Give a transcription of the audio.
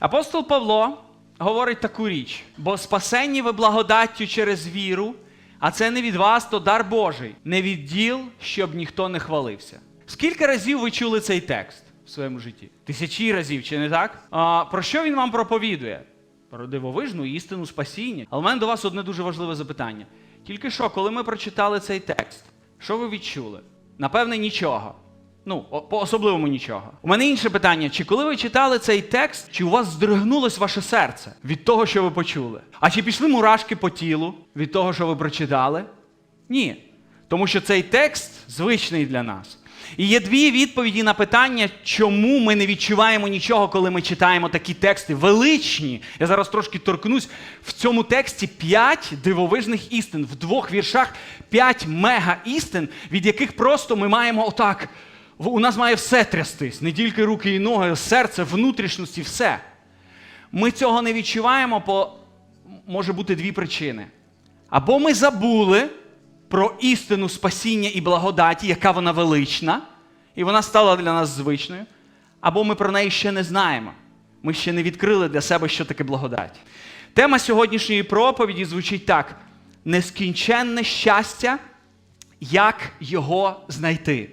Апостол Павло говорить таку річ: бо спасенні ви благодаттю через віру, а це не від вас, то дар Божий, не від діл, щоб ніхто не хвалився. Скільки разів ви чули цей текст в своєму житті? Тисячі разів, чи не так? А, про що він вам проповідує? Про дивовижну істину спасіння. Але в мене до вас одне дуже важливе запитання. Тільки що, коли ми прочитали цей текст, що ви відчули? Напевне, нічого. Ну, по особливому нічого. У мене інше питання: чи коли ви читали цей текст, чи у вас здригнулось ваше серце від того, що ви почули? А чи пішли мурашки по тілу від того, що ви прочитали? Ні. Тому що цей текст звичний для нас. І є дві відповіді на питання, чому ми не відчуваємо нічого, коли ми читаємо такі тексти величні. Я зараз трошки торкнусь. В цьому тексті п'ять дивовижних істин, в двох віршах п'ять мега істин, від яких просто ми маємо отак. У нас має все трястись, не тільки руки і ноги, серце, внутрішності, все. Ми цього не відчуваємо, по може бути дві причини. Або ми забули про істину спасіння і благодаті, яка вона велична, і вона стала для нас звичною, або ми про неї ще не знаємо. Ми ще не відкрили для себе, що таке благодать. Тема сьогоднішньої проповіді звучить так: нескінченне щастя, як його знайти.